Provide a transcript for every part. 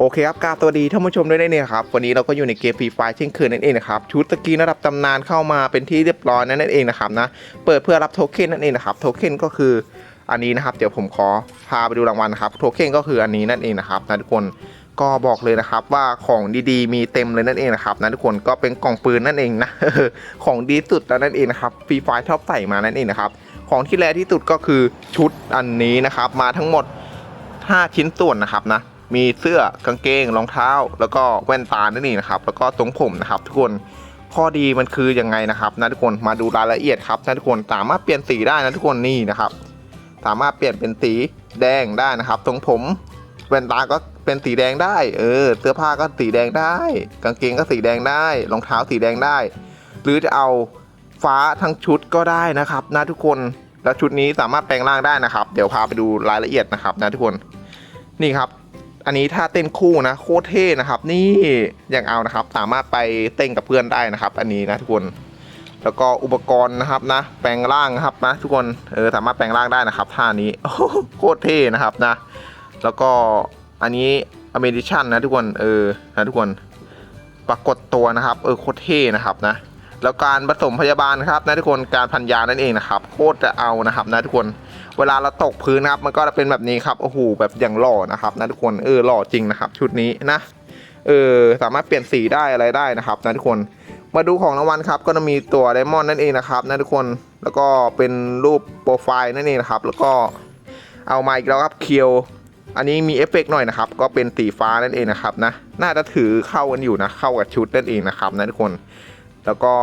โอเคครับกาสวัสดีท่านผู้ชมด้วยนะเนี่ยครับ วันนี้เราก็อยู่ในเกมฟรีไฟเช่นเคยนั่นเองนะครับ ชุดตะกี้ระดับตำนานเข้ามาเป็นที่เรียบร้อยนั่นเองนะครับนะ เปิดเพื่อรับโทเค็นนั่นเองนะครับ โทเค็นก็คืออันนี้นะครับ เดี๋ยวผมขอพาไปดูรางวัลนะครับ โทเค็นก็คืออันนี้นั่นเองนะครับนะทุกคน ก็บอกเลยนะครับว่าของดีๆ มีเต็มเลยนั่นเองนะครับนะทุกคน ก็เป็นกล่องปืนนั่นเองนะ ของดีสุดแล้วนั่นเองนะครับ ฟรีไฟชอบใส่มานั่นเองนะครับ ของที่แรที่สุดก็คือชุดอันนี้นะครับ มาทั้งหมด 5 ชิ้นส่วนนะครับนะ มีเสื้อกางเกงรองเท้า แล้วก็แว่นตานั่นเองนะครับแล้วก็ทรงผมนะครับ ทุกคนข้อดีมันคือยังไงนะครับนะทุกคนมาดูรายละเอียดครับนะทุกคนสามารถเปลี่ยนสีได้นะทุกคนนี่นะครับ สามารถเปลี่ยนเป็นสีแดงได้นะครับทรงผมแว่นตาก็เป็นสีแดงได้ เออ เสื้อผ้าก็สีแดงได้ กางเกงก็สีแดงได้ รองเท้าสีแดงได้ หรือจะเอาฟ้าทั้งชุดก็ได้นะครับนะทุกคนแล้วชุดนี้สามารถแปลงร่างได้นะครับ เดี๋ยวพาไปดูรายละเอียดนะครับนะทุกคน นี่ครับ อันนี้ถ้าเต้นคู่นะโคตรเท่นะครับ นี่อย่างเอานะครับ สามารถไปเต้นกับเพื่อนได้นะครับ อันนี้นะทุกคน แล้วก็อุปกรณ์นะครับนะ แปลงร่างนะครับนะทุกคนเออสามารถแปลงร่างได้นะครับท่านี้โคตรเท่นะครับนะ แล้วก็อันนี้อเมริชันนะทุกคนเออนะทุกคนปรากฏตัวนะครับ เออโคตรเท่นะครับนะแล้วการผสมพยาบาลครับนะทุกคนการพันยานั่นเองนะครับ โคตรจะเอานะครับนะทุกคน เวลาเราตกพื้นนะครับมันก็จะเป็นแบบนี้ครับโอ้โหแบบอย่างหล่อนะครับนะทุกคนเออหล่อจริงนะครับ ชุดนี้นะเออสามารถเปลี่ยนสีได้อะไรได้นะครับนะทุกคนมาดูของรางวัลครับก็จะมีตัวไดมอนด์นั่นเองนะครับนะทุกคนแล้วก็เป็นรูปโปรไฟล์นั่นเองนะครับ แล้วก็เอามาอีกแล้วครับเคียวอันนี้มีเอฟเฟกต์หน่อยนะครับ ก็เป็นสีฟ้านั่นเองนะครับนะน่าจะถือเข้ากันอยู่นะเข้ากับชุดนั่นเองนะครับนะทุกคน แล้วก็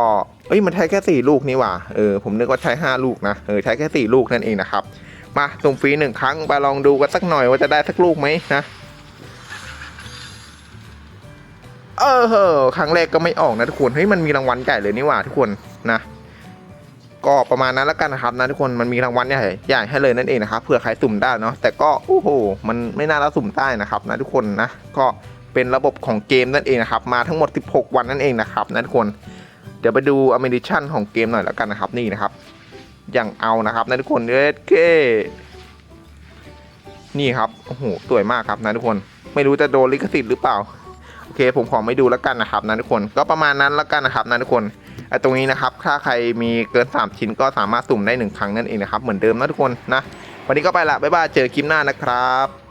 เอ้ยมันใช้แค่สี่ลูกนี่หว่าเออผมนึกว่าใช้ห้าลูกนะเออใช้แค่สี่ลูกนั่นเองนะครับ มาสุ่มฟรีหนึ่งครั้งไปลองดูกันสักหน่อยว่าจะได้สักลูกไหมนะเออครั้งแรกก็ไม่ออกนะทุกคนเฮ้ยมันมีรางวัลใหญ่เลยนี่หว่าทุกคนนะก็ประมาณนั้นแล้วกันนะครับนะทุกคนมันมีรางวัลใหญ่ใหญ่ให้เลยนั่นเองนะครับเผื่อใครสุ่มได้เนาะแต่ก็โอ้โหมันไม่น่าจะสุ่มได้นะครับนะทุกคนนะก็เป็นระบบของเกมนั่นเองนะครับมาทั้งหมด 16 วันนั่นเองนะครับนะทุกคนเดี๋ยวไปดูอเมริชันของเกมหน่อยแล้วกันนะครับนี่นะครับ อย่างเอานะครับนะทุกคนเอเคนี่ครับโอ้โหสวยมากครับนะทุกคนไม่รู้จะโดนลิขสิทธิ์หรือเปล่าโอเค ผมขอไม่ดูแล้วกันนะครับนะทุกคนก็ประมาณนั้นแล้วกันนะครับนะทุกคนไอ้ตรงนี้นะครับ ถ้าใครมีเกิน 3 ชิ้นก็สามารถสุ่มได้ 1 ครั้งนั่นเองนะครับ เหมือนเดิมนะทุกคนนะ วันนี้ก็ไปละ บ๊ายบาย เจอคลิปหน้านะครับ